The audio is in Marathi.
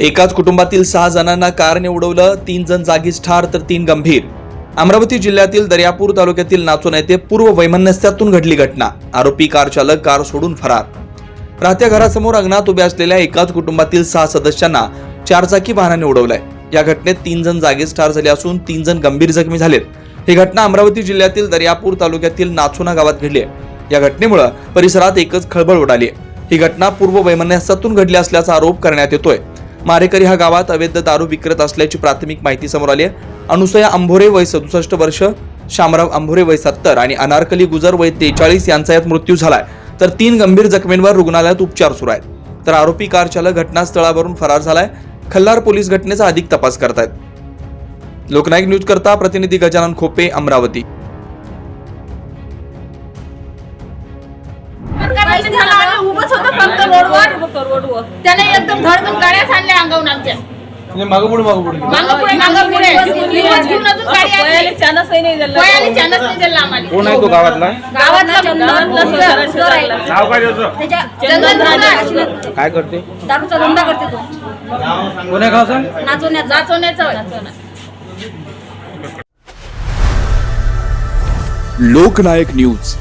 एकाच कुटुंबातील सहा जणांना कारने उडवलं तीन जण जागीच ठार तर तीन गंभीर. अमरावती जिल्ह्यातील दर्यापूर तालुक्यातील नाचून येथे पूर्व वैमनस्यातून घडली घटना. आरोपी कार चालक कार सोडून फरार. राहत्या घरासमोर अंगणात उभे असलेल्या एकाच कुटुंबातील सहा सदस्यांना चारचाकी वाहनाने उडवलंय. या घटनेत तीन जण जागीच ठार झाले असून तीन जण गंभीर जखमी झालेत. ही घटना अमरावती जिल्ह्यातील दर्यापूर तालुक्यातील नाचुना गावात घडली आहे. या घटनेमुळे परिसरात एकच खळबळ उडाली आहे. ही घटना पूर्व वैमनस्यातून घडली असल्याचा आरोप करण्यात येतोय. मारेकरी हा गावात अवैध दारू विक्रत असल्याची प्राथमिक माहिती समोर आली आहे. अनुसया अंभोरे वय सदुसष्ट वर्ष शामराव अंभोरे वय सत्तर आणि अनारकली गुजर वय त्रेचाळीस यांचा यात मृत्यू झालाय. तर तीन गंभीर जखमींवर रुग्णालयात उपचार सुरू आहेत. तर आरोपी कार चालक घटनास्थळावरून फरार झालाय. खल्लार पोलीस घटनेचा अधिक तपास करतायत. लोकनायक न्यूज करता प्रतिनिधी गजानन खोपे अमरावती. त्याने एकदम धडकन गाड्या आणल्या अंगावून आमच्या. म्हणजे मागं पुढे मागं पुढे. मागं पुढे मागं पुढे. दिवस घेऊन अजून गाडी आणली वयाने चानच नाही दिला आम्हाला. कोण आहे तो गावातला? गावातला चंदन चोर आहे. नाव काय त्याचं? चंदन चोर. काय करते? दारूचा धंदा करते तो. कोण आहे गावचा नाचवण्या नाचवण्याचा. होय. लोकनायक न्यूज.